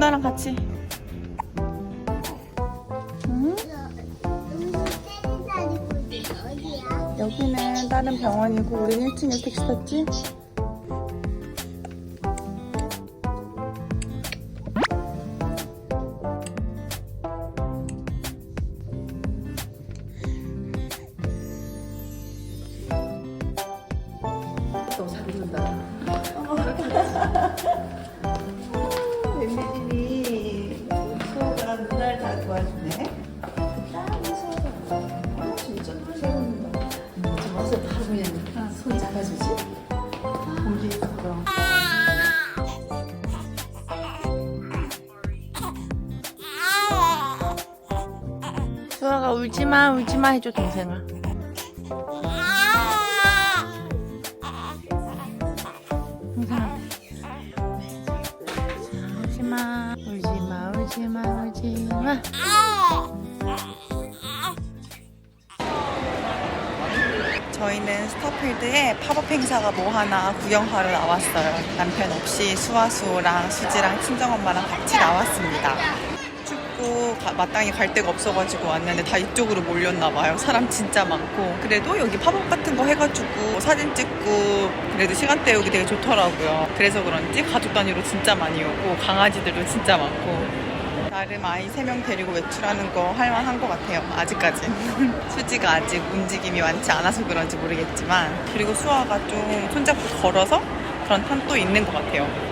누나랑 같이. 응? 여기는 다른 병원이고 우린 1층에 택시 탔지? 울지마 해줘 동생아 저희는 스타필드에 팝업 행사가 뭐 하나 구경하러 나왔어요. 남편 없이 수아수랑 수지랑 친정엄마랑 같이 나왔습니다. 춥고 가- 마땅히 갈 데가 없어가지고 왔는데 다 이쪽으로 몰렸나 봐요. 사람 진짜 많고 그래도 여기 팝업 같은 거 해가지고 사진 찍고 그래도 시간 때우기 되게 좋더라고요. 그래서 그런지 가족 단위로 진짜 많이 오고 강아지들도 진짜 많고 나름 아이 3명 데리고 외출하는 거 할만한 것 같아요. 아직까지. 수지가 아직 움직임이 많지 않아서 그런지 모르겠지만 그리고 수아가 좀 손잡고 걸어서 그런 탄도 있는 것 같아요.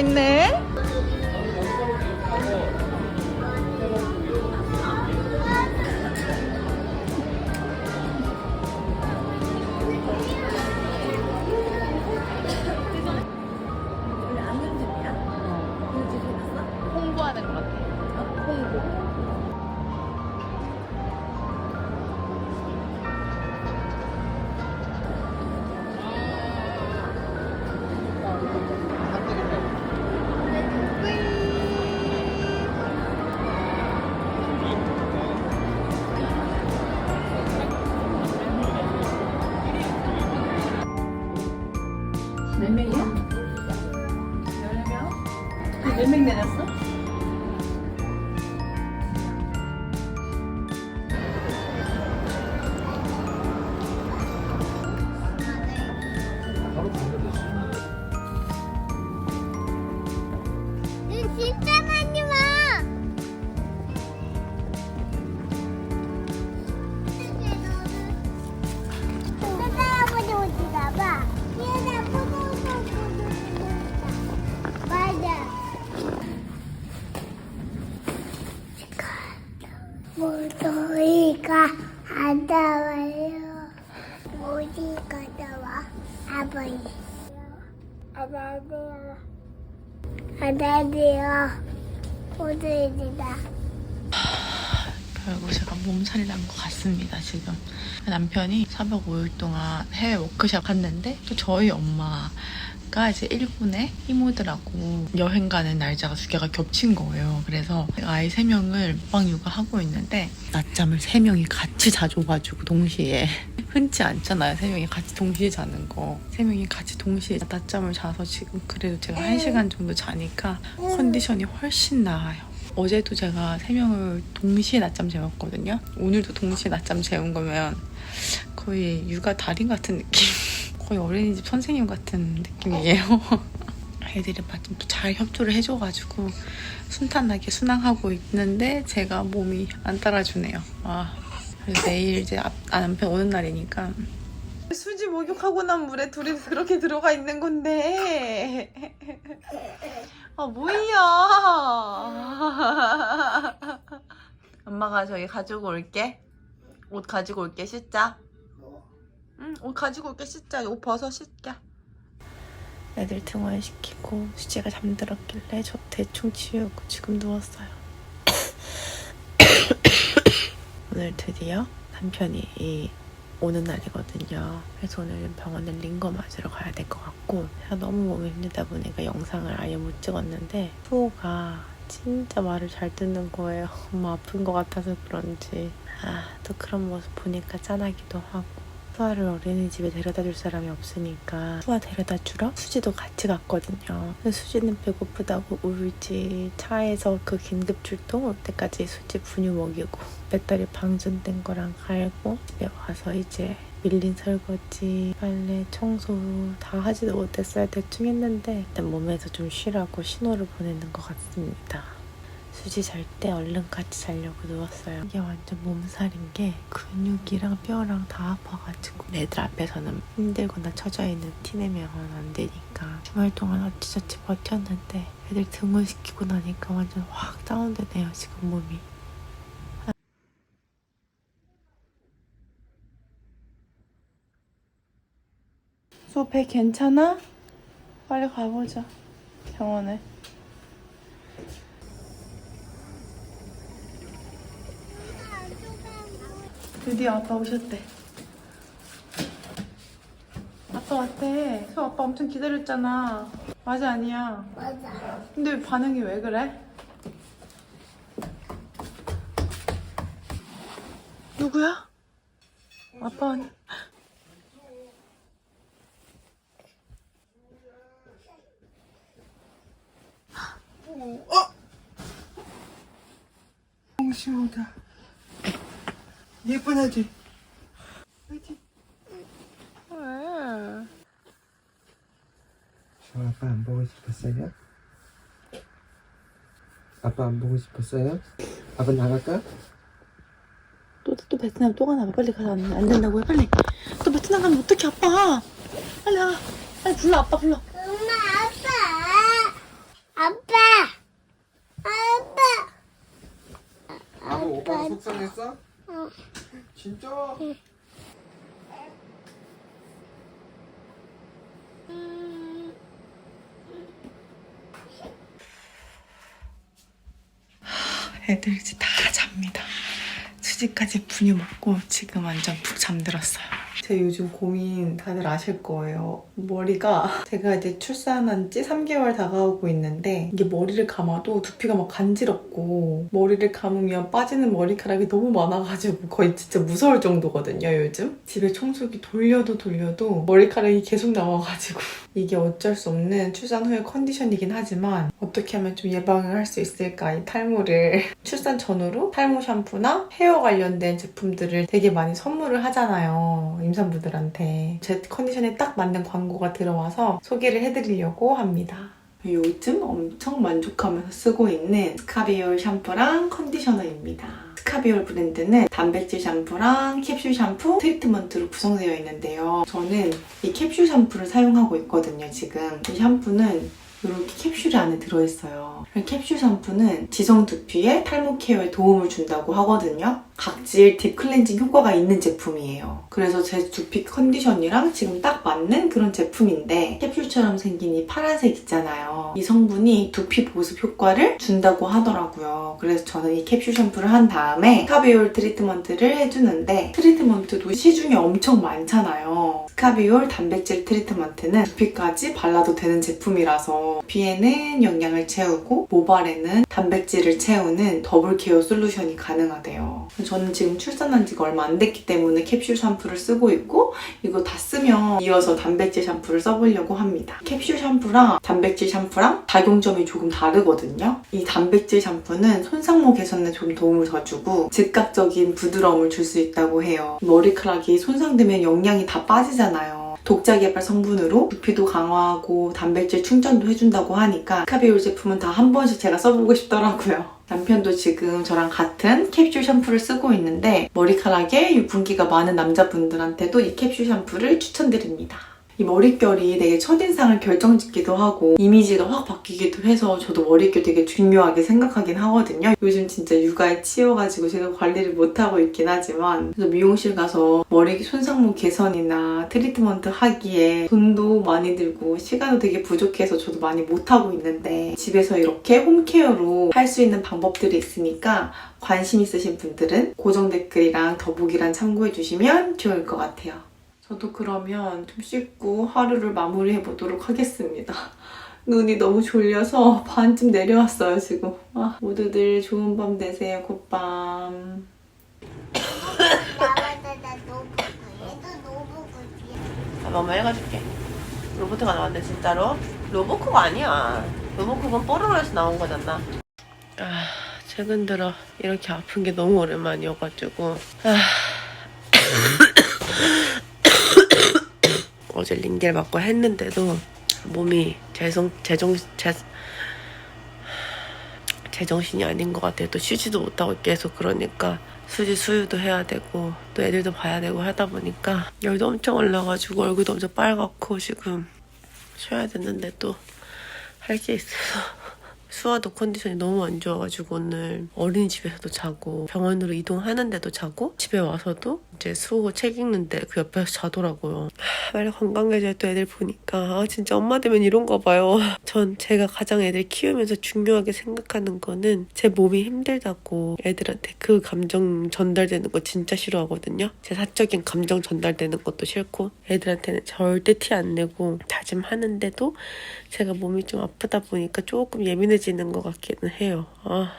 진 명? 몇명 내렸어? 눈 진짜 안녕하세요. 안녕하세요. 모두입니다. 결국 제가 몸살이 난 것 같습니다, 지금. 남편이 4박 5일 동안 해외 워크숍 갔는데, 또 저희 엄마 가 이제 일본에 이모들하고 여행 가는 날짜가 두 개가 겹친 거예요. 그래서 아이 3명을 먹방 육아하고 있는데, 낮잠을 3명이 같이 자줘가지고, 동시에. 흔치 않잖아요, 3명이 같이 동시에 자는 거. 3명이 같이 동시에 낮잠을 자서 지금 그래도 제가 1시간 정도 자니까 컨디션이 훨씬 나아요. 어제도 제가 세 명을 동시에 낮잠 재웠거든요. 오늘도 동시에 낮잠 재운 거면 거의 육아 달인 같은 느낌. 거의 어린이집 선생님 같은 느낌이에요. 애들이 마침 또잘 협조를 해줘가지고 순탄하게 순항하고 있는데 제가 몸이 안 따라주네요. 아, 그래서 내일 이제 앞- 아, 남편 오는 날이니까 수지 목욕하고 난 물에 둘이 그렇게 들어가 있는 건데. 아 뭐야? 엄마가 저기 가지고 올게. 옷 가지고 올게 씻자. 응, 옷 가지고 올게 씻자. 옷 벗어 씻자. 애들 등원시키고 수지가 잠들었길래 저 대충 치우고 지금 누웠어요. 오늘 드디어 남편이 이 오는 날이거든요. 그래서 오늘은 병원에 링거 맞으러 가야 될 것 같고 제가 너무 몸이 힘들다 보니까 영상을 아예 못 찍었는데 수호가 진짜 말을 잘 듣는 거예요. 엄마 아픈 것 같아서 그런지 아 또 그런 모습 보니까 짠하기도 하고 수아를 어린이집에 데려다 줄 사람이 없으니까 수아 데려다 주러 수지도 같이 갔거든요. 근데 수지는 배고프다고 울지 차에서 그 긴급 출동 올 때까지 수지 분유 먹이고 배터리 방전된 거랑 갈고 집에 와서 이제 밀린 설거지, 빨래, 청소 다 하지도 못했어요. 대충 했는데 일단 몸에서 좀 쉬라고 신호를 보내는 것 같습니다. 수지 잘 때 얼른 같이 자려고 누웠어요. 이게 완전 몸살인 게 근육이랑 뼈랑 다 아파가지고 애들 앞에서는 힘들거나 처져 있는 티 내면 안 되니까 주말 동안 어찌저찌 버텼는데 애들 등을 시키고 나니까 완전 확 다운되네요 지금 몸이. 수배 괜찮아? 빨리 가보자 병원에. 드디어 아빠 오셨대. 아빠 왔대. 수 아빠 엄청 기다렸잖아. 맞아 아니야. 맞아. 근데 왜 반응이 왜 그래? 누구야? 아빠 아니? 홍시호다. 예쁘나지? 왜? 저 아빠 안 보고 싶었어요? 아빠 안 보고 싶었어요? 아빠 나갈까? 또, 또 베트남 또 가나 봐. 빨리 가서 안, 안 된다고 해. 빨리. 또 베트남 가면 어떡해, 아빠. 빨리 와. 빨리 불러, 아빠 불러. 엄마, 아빠. 아빠. 아빠. 아빠 오빠가 속상했 진짜? 애들 이제 다 잡니다. 수지까지 분유 먹고 지금 완전 푹 잠들었어요. 제 요즘 고민 다들 아실 거예요. 머리가 제가 이제 출산한 지 3개월 다가오고 있는데 이게 머리를 감아도 두피가 막 간지럽고 머리를 감으면 빠지는 머리카락이 너무 많아가지고 거의 진짜 무서울 정도거든요, 요즘. 집에 청소기 돌려도 돌려도 머리카락이 계속 나와가지고 이게 어쩔 수 없는 출산 후의 컨디션이긴 하지만 어떻게 하면 좀 예방을 할 수 있을까 이 탈모를 출산 전후로 탈모 샴푸나 헤어 관련된 제품들을 되게 많이 선물을 하잖아요 임 산부들한테 제 컨디션에 딱 맞는 광고가 들어와서 소개를 해드리려고 합니다 요즘 엄청 만족하면서 쓰고 있는 스카비올 샴푸랑 컨디셔너입니다 스카비올 브랜드는 단백질 샴푸랑 캡슐 샴푸, 트리트먼트로 구성되어 있는데요. 저는 이 캡슐 샴푸를 사용하고 있거든요, 지금. 이 샴푸는 이렇게 캡슐이 안에 들어있어요. 이 캡슐 샴푸는 지성 두피에 탈모 케어에 도움을 준다고 하거든요. 각질 딥 클렌징 효과가 있는 제품이에요. 그래서 제 두피 컨디션이랑 지금 딱 맞는 그런 제품인데 캡슐처럼 생긴 이 파란색 있잖아요. 이 성분이 두피 보습 효과를 준다고 하더라고요. 그래서 저는 이 캡슐 샴푸를 한 다음에 스카비올 트리트먼트를 해주는데 트리트먼트도 시중에 엄청 많잖아요. 스카비올 단백질 트리트먼트는 두피까지 발라도 되는 제품이라서 두피에는 영양을 채우고 모발에는 단백질을 채우는 더블 케어 솔루션이 가능하대요. 저는 지금 출산한 지가 얼마 안 됐기 때문에 캡슐 샴푸를 쓰고 있고 이거 다 쓰면 이어서 단백질 샴푸를 써보려고 합니다. 캡슐 샴푸랑 단백질 샴푸랑 작용점이 조금 다르거든요. 이 단백질 샴푸는 손상모 개선에 좀 도움을 더 주고 즉각적인 부드러움을 줄 수 있다고 해요. 머리카락이 손상되면 영양이 다 빠지잖아요. 독자 개발 성분으로 두피도 강화하고 단백질 충전도 해준다고 하니까 카비올 제품은 다 한 번씩 제가 써보고 싶더라고요. 남편도 지금 저랑 같은 캡슐 샴푸를 쓰고 있는데 머리카락에 유분기가 많은 남자분들한테도 이 캡슐 샴푸를 추천드립니다. 이 머릿결이 되게 첫인상을 결정짓기도 하고 이미지가 확 바뀌기도 해서 저도 머릿결 되게 중요하게 생각하긴 하거든요. 요즘 진짜 육아에 치여가지고 제가 관리를 못하고 있긴 하지만 그래서 미용실 가서 머리 손상모 개선이나 트리트먼트 하기에 돈도 많이 들고 시간도 되게 부족해서 저도 많이 못하고 있는데 집에서 이렇게 홈케어로 할 수 있는 방법들이 있으니까 관심 있으신 분들은 고정 댓글이랑 더보기란 참고해 주시면 좋을 것 같아요. 저도 그러면 좀 씻고 하루를 마무리해 보도록 하겠습니다. 눈이 너무 졸려서 반쯤 내려왔어요, 지금. 아, 모두들 좋은 밤 되세요, 굿밤. 노부부지 아, 엄마 해가줄게. 로보트가 나왔네, 진짜로. 로보코가 아니야. 로보코는 뽀로로에서 나온 거잖아. 아, 최근 들어 이렇게 아픈 게 너무 오랜만이어가지고. 아. 어제 링겔 맞고 했는데도 몸이 제정, 제정, 제, 제정신이 아닌 것 같아요. 또 쉬지도 못하고 계속 그러니까 수지 수유도 해야 되고 또 애들도 봐야 되고 하다 보니까 열도 엄청 올라가지고 얼굴도 엄청 빨갛고 지금 쉬어야 되는데 또 할 게 있어서 수아도 컨디션이 너무 안 좋아가지고 오늘 어린이집에서도 자고 병원으로 이동하는데도 자고 집에 와서도 이제 수호 책 읽는데 그 옆에서 자더라고요. 하, 빨리 건강해져야 또 애들 보니까 아 진짜 엄마 되면 이런가 봐요. 전 제가 가장 애들 키우면서 중요하게 생각하는 거는 제 몸이 힘들다고 애들한테 그 감정 전달되는 거 진짜 싫어하거든요. 제 사적인 감정 전달되는 것도 싫고 애들한테는 절대 티 안 내고 다짐하는데도 제가 몸이 좀 아프다 보니까 조금 예민해지 는 것 같기는 해요. 아.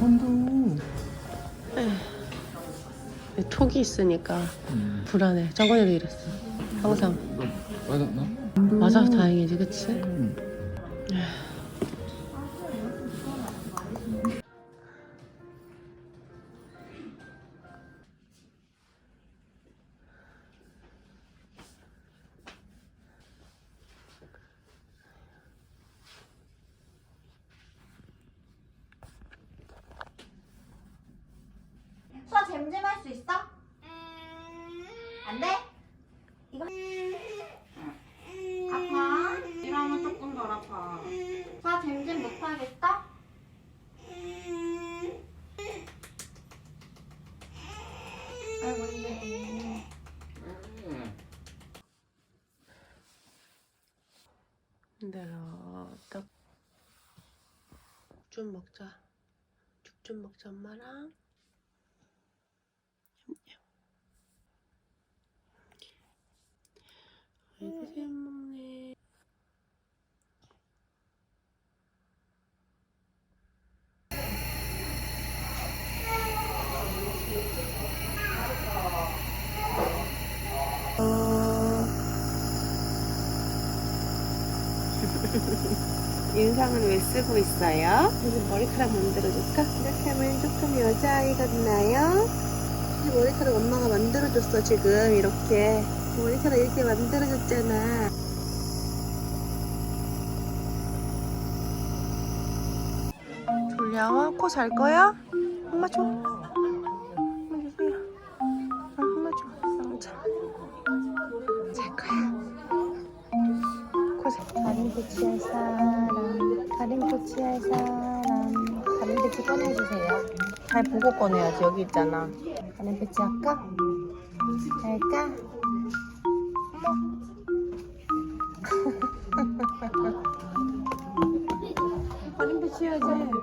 건도. 톡이 있으니까 불안해. 저번에도 이랬어. 항상. 맞았나? 맞아, 다행이지, 그치? 수 아 잼잼 할수 있어? 안 돼? 이거 아파? 이러면 조금 덜 아파 수아 잼잼 못 하겠어? 아이고 이제 내가 딱. 좀 먹자. 죽 좀 먹자, 엄마랑. 잘 먹네. 인상은 왜 쓰고 있어요? 이제 머리카락 만들어줄까? 이렇게 하면 조금 여자아이 같나요? 머리카락 엄마가 만들어줬어 지금 이렇게 머리카락 이렇게 만들어줬잖아 졸려워? 코잘 거야? 엄마 줘 엄마 주세요 아, 엄마 줘 자. 잘 거야 코잘 가림 배치할 사람, 가림 배치할 사람, 가림 배치 꺼내주세요. 잘 보고 꺼내야지, 여기 있잖아. 가림 배치 할까? 할까? 어머.